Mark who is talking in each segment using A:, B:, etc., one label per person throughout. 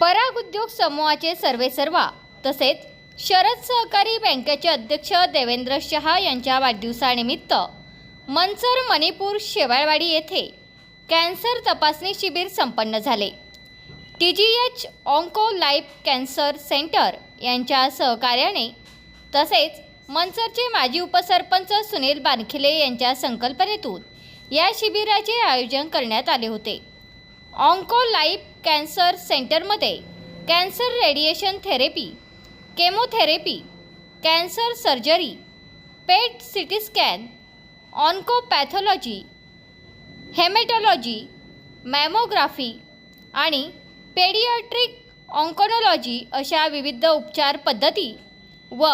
A: पराग उद्योग समूहाचे सर्वेसर्वा तसेच शरद सहकारी बँकेचे अध्यक्ष देवेंद्र शहा यांच्या वाढदिवसानिमित्त मनसर मणिपूर शेवाळवाडी येथे कॅन्सर तपासणी शिबिर संपन्न झाले. T G H Onco Life cancer centre यांच्या सहकार्याने तसेच मनसरचे माजी उपसरपंच सुनील बानखिले यांच्या संकल्पनेतून या शिबिराचे आयोजन करण्यात आले होते. ऑन्को लाईफ कॅन्सर सेंटरमध्ये cancer radiation therapy chemotherapy cancer surgery PET C T scan oncopathology haematology mammography आणि पेडियाट्रिक ऑन्कोनॉलॉजी अशा विविध उपचार पद्धती व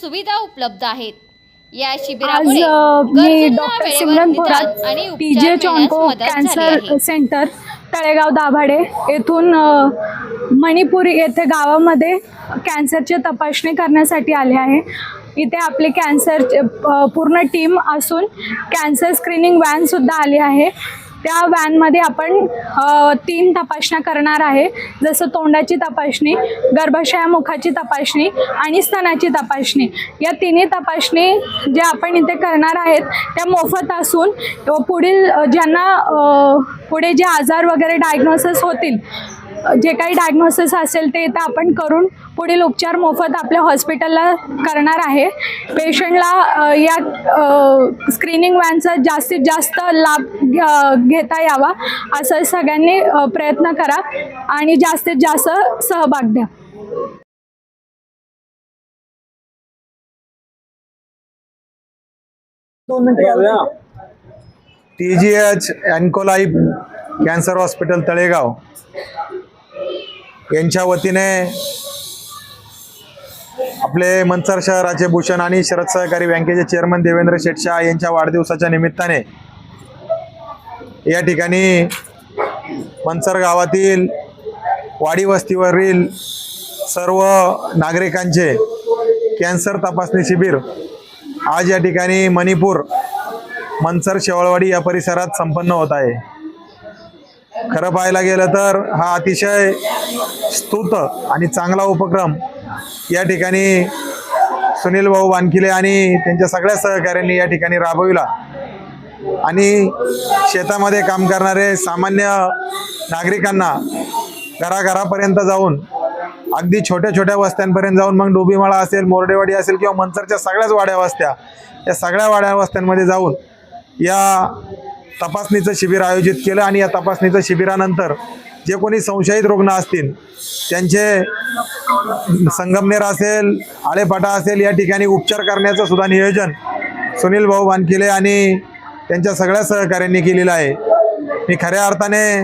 A: सुविधा उपलब्ध आहेत या शिबिरामुळे आणि
B: कॅन्सर. सेंटर तळेगाव दाभाडे येथून मणिपुरी मणिपूर येथे गावामध्ये कॅन्सरची तपासणी करण्यासाठी आले आहे. इथे आपली कॅन्सर पूर्ण टीम असून कॅन्सर स्क्रीनिंग व्हॅनसुद्धा आली आहे. त्या व्हॅनमध्ये आपण तीन तपासण्या करणार आहे. जसं तोंडाची तपासणी गर्भाशया मुखाची तपासणी आणि स्तनाची तपासणी. या तिन्ही तपासणी ज्या आपण इथे करणार आहेत त्या मोफत असून पुढील ज्यांना पुढे जे आजार वगैरे डायग्नोसिस होतील जे काही डायग्नोसिस असेल ते इथं आपण करून पुढील उपचार मोफत आपल्या हॉस्पिटलला करणार आहे. पेशंटला या स्क्रीनिंग व्हॅनचा जास्तीत जास्त लाभ घेता यावा असं सगळ्यांनी प्रयत्न करा आणि जास्तीत जास्त सहभाग द्या.
C: T G H Oncolife cancer hospital Talegaon यांच्या वतीने आपले मनसर शहराचे भूषण आणि शरद सहकारी बँकेचे चेअरमन देवेंद्र शेटशाह यांच्या वाढदिवसाच्या निमित्ताने या ठिकाणी मनसर गावातील वाडी वस्तीवरील सर्व नागरिकांचे कॅन्सर तपासणी शिबिर आज या ठिकाणी मणिपूर मनसर शेवळवाडी या परिसरात संपन्न होत आहे. खरं पाहायला गेलं तर हा अतिशय स्तुत आणि चांगला उपक्रम या ठिकाणी सुनील भाऊ वानखिले आणि त्यांच्या सगळ्या सहकाऱ्यांनी या ठिकाणी राबविला. आणि शेतामध्ये काम करणारे सामान्य नागरिकांना घराघरापर्यंत जाऊन अगदी छोट्या छोट्या वस्त्यांपर्यंत जाऊन मग डोबीमाळा असेल मोरडेवाडी असेल किंवा मनसरच्या सगळ्याच वाड्या वस्त्या या सगळ्या वाड्या वस्त्यांमध्ये जाऊन या तपासणीचं शिबिर आयोजित केलं आणि या तपासणीचं शिबिरानंतर जे कोणी संशयित रुग्ण असतील त्यांचे संगमनेर असेल आळेपाटा असेल या ठिकाणी उपचार करण्याचं सुद्धा नियोजन सुनील भाऊ वानकिले आणि त्यांच्या सगळ्या सहकाऱ्यांनी केलेलं आहे. मी खऱ्या अर्थाने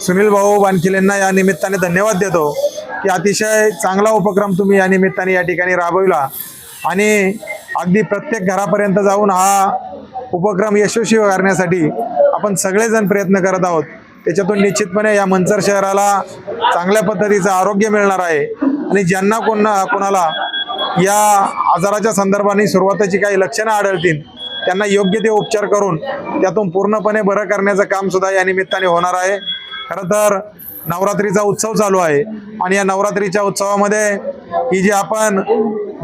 C: सुनील भाऊ वानखिलेंना या निमित्ताने धन्यवाद देतो की अतिशय चांगला उपक्रम तुम्ही या निमित्ताने या ठिकाणी राबविला आणि अगदी प्रत्येक घरापर्यंत जाऊन हा उपक्रम यशस्वी करण्यासाठी आपण सगळेजण प्रयत्न करत आहोत. त्याच्यातून निश्चितपणे या मंचर शहराला चांगल्या पद्धतीचं आरोग्य मिळणार आहे. आणि ज्यांना कोणा कोणाला या आजाराच्या संदर्भाने सुरुवातीची काही लक्षणं आढळतील त्यांना योग्य ते उपचार करून त्यातून पूर्णपणे बरं करण्याचं काम सुद्धा या निमित्ताने होणार आहे. खरं तर नवरात्रीचा उत्सव चालू आहे आणि या नवरात्रीच्या उत्सवामध्ये ही जी आपण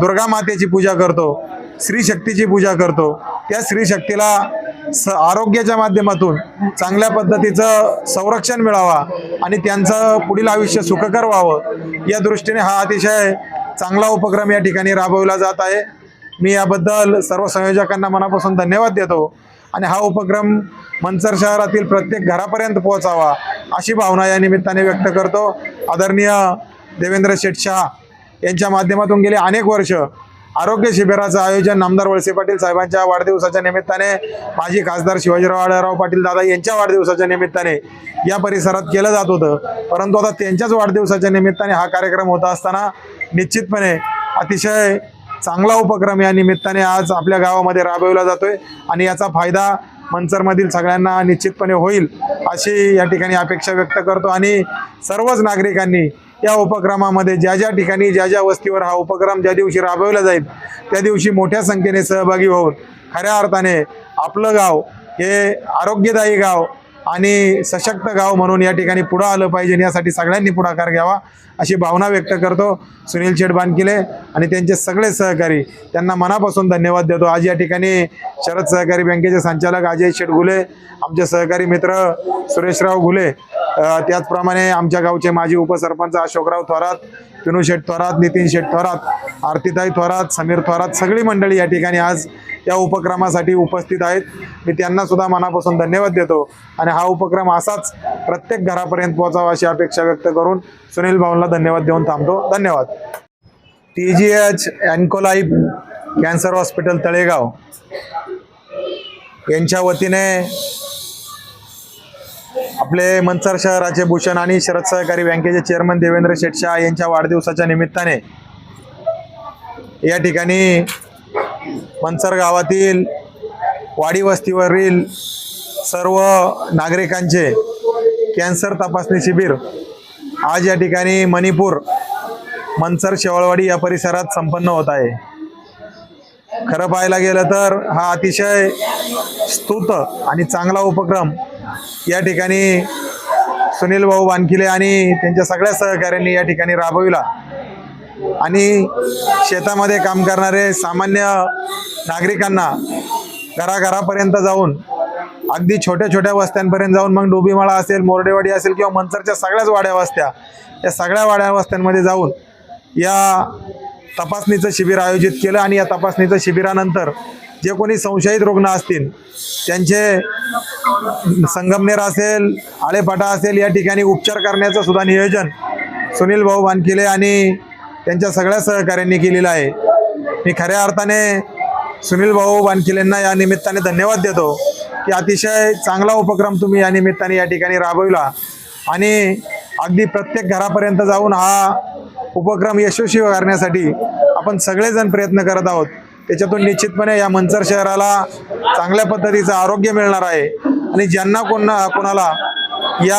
C: दुर्गा मातेची पूजा करतो स्त्रीशक्तीची पूजा करतो. त्या स्त्रीशक्तीला स आरोग्याच्या माध्यमातून चांगल्या पद्धतीचं संरक्षण मिळावा आणि त्यांचं पुढील आयुष्य सुखकर व्हावं या दृष्टीने हा अतिशय चांगला उपक्रम या ठिकाणी राबवला जात आहे. मी याबद्दल सर्व संयोजकांना मनापासून धन्यवाद देतो आणि हा उपक्रम मंचर शहरातील प्रत्येक घरापर्यंत पोहोचावा अशी भावना या निमित्ताने व्यक्त करतो. आदरणीय देवेंद्र शेठ यांच्या माध्यमातून गेले अनेक वर्ष आरोग्य शिबिराचं आयोजन आमदार वळसे पाटील साहेबांच्या वाढदिवसाच्या निमित्ताने माजी खासदार शिवाजीराव आढळराव पाटील दादा यांच्या वाढदिवसाच्या निमित्ताने या परिसरात केलं जात होतं. परंतु आता त्यांच्याच वाढदिवसाच्या निमित्ताने हा कार्यक्रम होत असताना निश्चितपणे अतिशय चांगला उपक्रम या निमित्ताने आज आपल्या गावामध्ये राबवला जातोय आणि याचा फायदा मंचरमधील सगळ्यांना निश्चितपणे होईल अशी या ठिकाणी अपेक्षा व्यक्त करतो आणि सर्वच नागरिकांनी या उपक्रमामध्ये ज्या ज्या ठिकाणी ज्या ज्या वस्तीवर हा उपक्रम ज्या दिवशी राबवला जाईल त्या दिवशी मोठ्या संख्येने सहभागी होऊन खऱ्या अर्थाने आपलं गाव हे आरोग्यदायी गाव आणि सशक्त गाव म्हणून या ठिकाणी पुढं आलं पाहिजे यासाठी सगळ्यांनी पुढाकार घ्यावा अशी भावना व्यक्त करतो सुनील शेठ बानकिले आणि त्यांचे सगळे सहकारी. त्यांना मनापासून धन्यवाद देतो. आज या ठिकाणी शरद सहकारी बँकेचे संचालक अजय शेठ घुले आमचे सहकारी मित्र सुरेशराव घुले त्याचप्रमाणे आमच्या गावचे माजी उपसरपंच अशोकराव थोरात पिनू शेठ थोरात नितीन शेठ थोरात आरतीताई थोरात समीर थोरात सगळी मंडळी या ठिकाणी आज या उपक्रमासाठी उपस्थित आहेत. मी त्यांना सुद्धा मनापासून धन्यवाद देतो आणि हा उपक्रम असाच प्रत्येक घरापर्यंत पोहोचावा अशी अपेक्षा व्यक्त करून सुनील भाऊंना धन्यवाद देऊन थांबतो. धन्यवाद. T G H Oncolife cancer hospital Talegaon यांच्या वतीने आपले मनसर शहराचे भूषण आणि शरद सहकारी बँकेचे चेअरमन देवेंद्र शेटशाह यांच्या वाढदिवसाच्या निमित्ताने या ठिकाणी मनसर गावातील वाडी वस्तीवरील सर्व नागरिकांचे कॅन्सर तपासणी शिबिर आज या ठिकाणी मणिपूर मनसर शेवळवाडी या परिसरात संपन्न होत आहे. खरं पाहायला गेलं तर हा अतिशय स्तुत आणि चांगला उपक्रम या ठिकाणी सुनील भाऊ वानखिले आणि त्यांच्या सगळ्या सहकाऱ्यांनी या ठिकाणी राबविला. आणि शेतामध्ये काम करणारे सामान्य नागरिकांना घराघरापर्यंत जाऊन अगदी छोट्या छोट्या वस्त्यांपर्यंत जाऊन मग डोबीमाळा असेल मोरडेवाडी असेल किंवा मनसरच्या सगळ्याच वाड्या वस्त्या या सगळ्या वाड्या वस्त्यांमध्ये जाऊन या तपासणीचं शिबिर आयोजित केलं आणि या तपासणीचं शिबिरानंतर जे कोणी संशयित रुग्ण असतील त्यांचे संगमनेर असेल आळेपाटा असेल या ठिकाणी उपचार करण्याचं सुद्धा नियोजन सुनील भाऊ वानकिले आणि त्यांच्या सगळ्या सहकाऱ्यांनी केलेलं आहे. मी खऱ्या अर्थाने सुनील भाऊ वानकिलेंना या निमित्ताने धन्यवाद देतो की अतिशय चांगला उपक्रम तुम्ही या निमित्ताने या ठिकाणी राबविला आणि अगदी प्रत्येक घरापर्यंत जाऊन हा उपक्रम यशस्वी करण्यासाठी आपण सगळेजण प्रयत्न करत आहोत. त्याच्यातून निश्चितपणे या मंचर शहराला चांगल्या पद्धतीचं आरोग्य मिळणार आहे. आणि ज्यांना कोण कोणाला या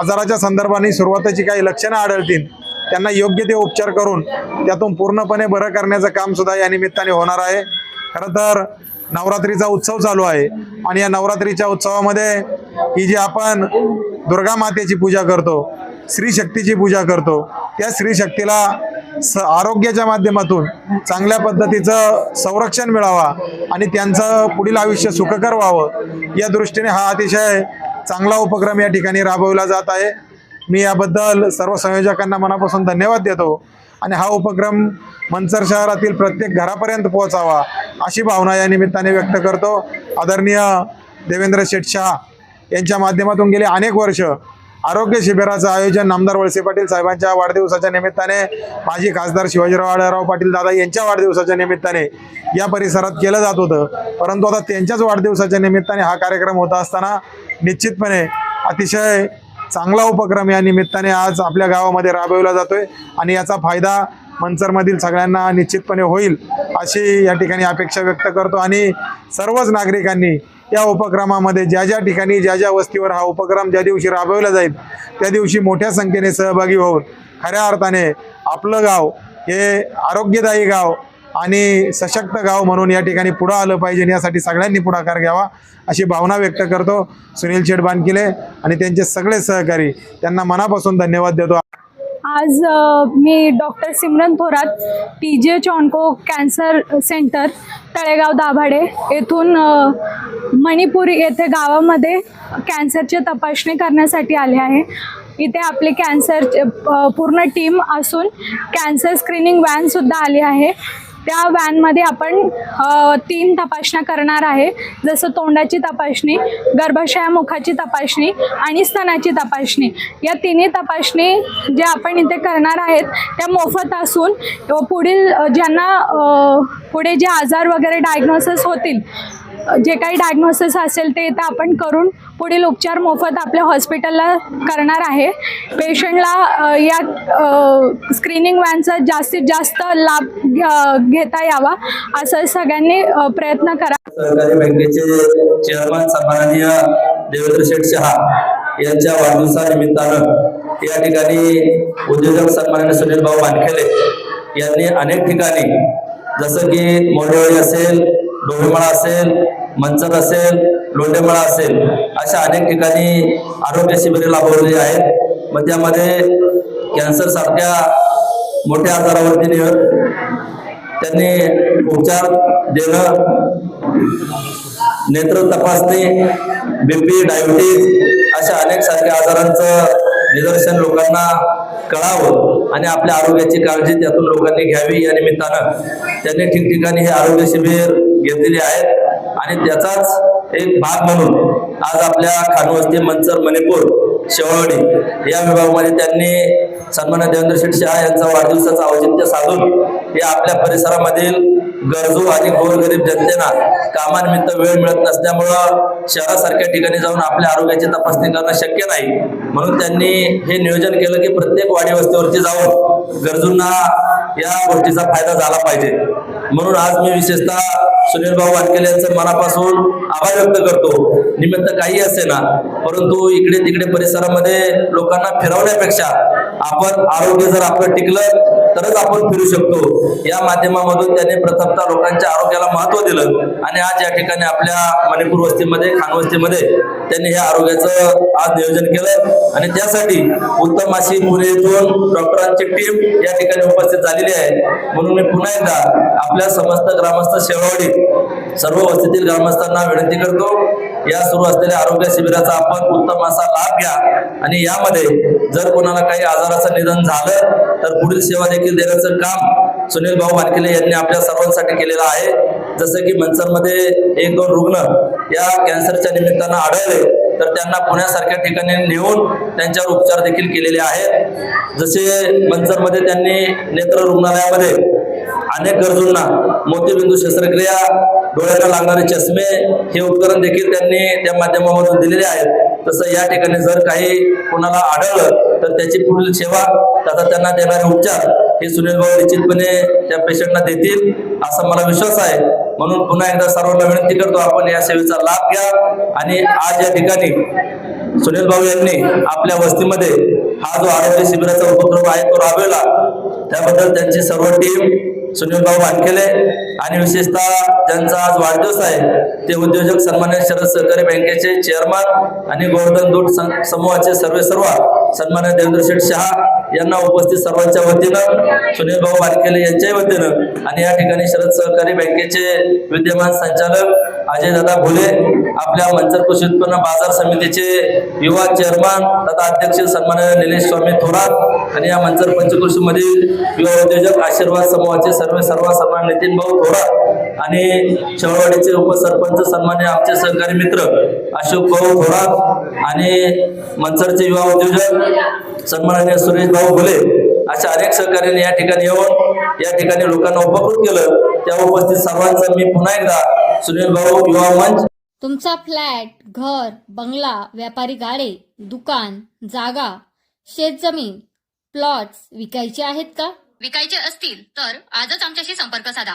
C: आजाराच्या संदर्भाने सुरुवातीची काही लक्षणं आढळतील त्यांना योग्य ते उपचार करून त्यातून पूर्णपणे बरं करण्याचं कामसुद्धा या निमित्ताने होणार आहे. खरं तर नवरात्रीचा उत्सव चालू आहे आणि या नवरात्रीच्या उत्सवामध्ये ही जी आपण दुर्गा मातेची पूजा करतो स्त्री शक्तीची पूजा करतो त्या स्त्री शक्तीला आरोग्याच्या माध्यमातून चांगल्या पद्धतीचं संरक्षण मिळावा आणि त्यांचं पुढील आयुष्य सुखकर व्हावं या दृष्टीने हा अतिशय चांगला उपक्रम या ठिकाणी राबवला जात आहे. मी याबद्दल सर्व संयोजकांना मनापासून धन्यवाद देतो आणि हा उपक्रम मंचर शहरातील प्रत्येक घरापर्यंत पोहोचावा अशी भावना या निमित्ताने व्यक्त करतो. आदरणीय देवेंद्र शेटशहा यांच्या माध्यमातून गेले अनेक वर्ष आरोग्य शिबिराचं आयोजन आमदार वळसे पाटील साहेबांच्या वाढदिवसाच्या निमित्ताने माजी खासदार शिवाजीराव आढळराव पाटील दादा यांच्या वाढदिवसाच्या निमित्ताने या परिसरात केलं जात होतं. परंतु आता त्यांच्याच वाढदिवसाच्या निमित्ताने हा कार्यक्रम होत असताना निश्चितपणे अतिशय चांगला उपक्रम या निमित्ताने आज आपल्या गावामध्ये राबविला जातोय आणि याचा फायदा मंचरमधील सगळ्यांना निश्चितपणे होईल अशी या ठिकाणी अपेक्षा व्यक्त करतो आणि सर्वच नागरिकांनी या उपक्रमामध्ये ज्या ज्या ठिकाणी ज्या ज्या वस्तीवर हा उपक्रम ज्या दिवशी राबवला जाईल त्या दिवशी मोठ्या संख्येने सहभागी होऊन खऱ्या अर्थाने आपलं गाव हे आरोग्यदायी गाव आणि सशक्त गाव म्हणून या ठिकाणी पुढं आलं पाहिजे यासाठी सगळ्यांनी पुढाकार घ्यावा अशी भावना व्यक्त करतो सुनील शेठ बानकिले आणि त्यांचे सगळे सहकारी. त्यांना मनापासून धन्यवाद देतो.
B: आज मी doctor Simran Thorat T G H Onco cancer centre Talegaon Dabhade येथून मणिपुरी मणिपूर येथे गावामध्ये कॅन्सरची तपासणी करण्यासाठी आले आहे. इथे आपली कॅन्सर पूर्ण टीम असून कॅन्सर स्क्रीनिंग व्हॅनसुद्धा आली आहे. त्या व्हॅनमध्ये आपण तीन तपासण्या करणार आहे. जसं तोंडाची तपासणी गर्भाशया मुखाची तपासणी आणि स्तनाची तपासणी. या तिन्ही तपासणी ज्या आपण इथे करणार आहेत त्या मोफत असून पुढील ज्यांना पुढे जे आजार वगैरे डायग्नोसिस होतील जे काही डायग्नोसिस असेल ते इथं आपण करून पुढील उपचार मोफत आपल्या हॉस्पिटलला करणार आहे. पेशंटला या स्क्रीनिंग व्हॅनचा जास्तीत जास्त लाभ घेता यावा असं सगळ्यांनी प्रयत्न करा.
D: सहकारी बँकेचे चेअरमन सन्माननीय देवेंद्र शेठ शहा यांच्या वाढदिवसानिमित्तानं या ठिकाणी उद्योजक सन्माननीय सुनील भाऊ वानखेले यांनी अनेक ठिकाणी जसं की मोडवळी असेल डोंगरमाळा असेल मंचर असेल लोंढेमळा असेल अशा अनेक ठिकाणी आरोग्य शिबिरे लाभवलेली आहेत. मग त्यामध्ये कॅन्सरसारख्या मोठ्या आजारावरती निवड त्यांनी उपचार देणं नेत्र तपासणी बीपी डायबिटीज अशा अनेक सारख्या आजारांचं निदर्शन लोकांना कळावं आणि आपल्या आरोग्याची काळजी त्यातून लोकांनी घ्यावी या निमित्तानं. त्यांनी ठिकठिकाणी हे आरोग्य शिबिर घेतलेले आहेत. आणि त्याचाच एक भाग म्हणून आज आपल्या खानवस्ती मंचर मणिपूर शेवळवडी या विभागामध्ये त्यांनी सन्मान देवेंद्र शेठ शहा यांचा वाढदिवसाचं औचित्य साधून हे आपल्या परिसरामधील गरजू आणि गोरगरीब जनतेना कामानिमित्त वेळ मिळत नसल्यामुळं शहरासारख्या ठिकाणी जाऊन आपल्या आरोग्याची तपासणी करणं शक्य नाही. म्हणून त्यांनी हे नियोजन केलं की प्रत्येक वाडी वस्तीवरती जाऊन गरजूंना या गोष्टीचा फायदा झाला पाहिजे. म्हणून आज मी विशेषतः सुनील भाऊ वानखेले यांचं मनापासून आभार व्यक्त करतो. निमित्त काही असे ना परंतु इकडे तिकडे परिसरामध्ये लोकांना फिरवण्यापेक्षा आपण आरोग्य जर आपलं टिकलं तरच आपण फिरू शकतो. या माध्यमामधून त्यांनी प्रथमतः लोकांच्या आरोग्याला महत्त्व दिलं आणि आज या ठिकाणी आपल्या मणिपूर वस्तीमध्ये खानवस्तीमध्ये त्यांनी हे आरोग्याचं आज नियोजन केलं आणि त्यासाठी उत्तम अशी पुणे येथून डॉक्टरांची टीम या ठिकाणी उपस्थित झालेली आहे. म्हणून मी पुन्हा एकदा आपल्या समस्त ग्रामस्थ शेळवाडी सर्व वस्तीतील ग्रामस्थांना विनंती करतो या सुरू असलेल्या आरोग्य शिबिराचा आपण उत्तम असा लाभ घ्या. आणि यामध्ये जर कोणाला काही आजाराचं निधन झालं तर पुढील सेवा देखील देण्याचं काम सुनील भाऊ वानखेले यांनी आपल्या सर्वांसाठी केलेलं आहे. जसं की मनसरमध्ये एक दोन रुग्ण या कॅन्सरच्या निमित्तानं आढळले तर त्यांना पुण्यासारख्या ठिकाणी नेऊन त्यांच्यावर उपचार देखील केलेले आहेत. जसे मंचरमध्ये त्यांनी नेत्र रुग्णालयामध्ये अनेक गरजूंना मोतीबिंदू शस्त्रक्रिया डोळ्याला लागणारे चष्मे हे उपकरण देखील त्यांनी त्या माध्यमामधून दिलेले आहेत. तसं या ठिकाणी जर काही कोणाला आढळलं तर त्याची पुढील सेवा तथा त्यांना देणारे उपचार हे सुनील भाऊ निश्चितपणे त्या पेशंटना देतील असा मला विश्वास आहे. म्हणून पुन्हा एकदा सर्वांना विनंती करतो आपण या सेवेचा लाभ घ्या. आणि आज या ठिकाणी सुनील भाऊ यांनी आपल्या वस्तीमध्ये हा जो आरोग्य शिबिराचा उपक्रम आहे तो राबवला. त्याबद्दल त्यांची सर्व टीम सुनील भाऊ वानखेले आणि विशेषतः ज्यांचा आज वाढदिवस आहे ते उद्योजक सन्मान्य शरद सहकारी बँकेचे चेअरमन आणि गोवर्धन दूध समूहाचे सर्वे सर्व सन्मान्य देवेंद्र शेठ शहा यांना उपस्थित सर्वांच्या वतीनं सुनील भाऊ वानखेले यांच्याही वतीनं आणि या ठिकाणी शरद सहकारी बँकेचे विद्यमान संचालक अजयदादा भुले आपल्या मंचर कृषी उत्पन्न बाजार समितीचे युवा चेअरमन तथा अध्यक्ष सन्मान्य निलेश स्वामी थोरात आणि या मंचर पंचकृषीमधील युवा उद्योजक आशीर्वाद समूहाचे सर्व सर्व सन्मान नितीन भाऊ थोरात. आणि शेवळवाडीचे उपसरपंच सन्मान्य आमचे सहकारी मित्र अशोक भाऊ थोरात आणि मंचरचे युवा उद्योजक सन्माननीय सुरेश भाऊ भुले अशा अनेक सहकार्याने या ठिकाणी येऊन या ठिकाणी लोकांना उपकृत केलं. त्या उपस्थित सर्वांचं मी पुन्हा एकदा सुनील भाऊ युवा मंच.
A: तुमचा फ्लॅट घर बंगला व्यापारी गाडे दुकान जागा शेतजमीन प्लॉट्स विकायचे आहेत का? विकायचे असतील तर आजच आमच्याशी संपर्क साधा.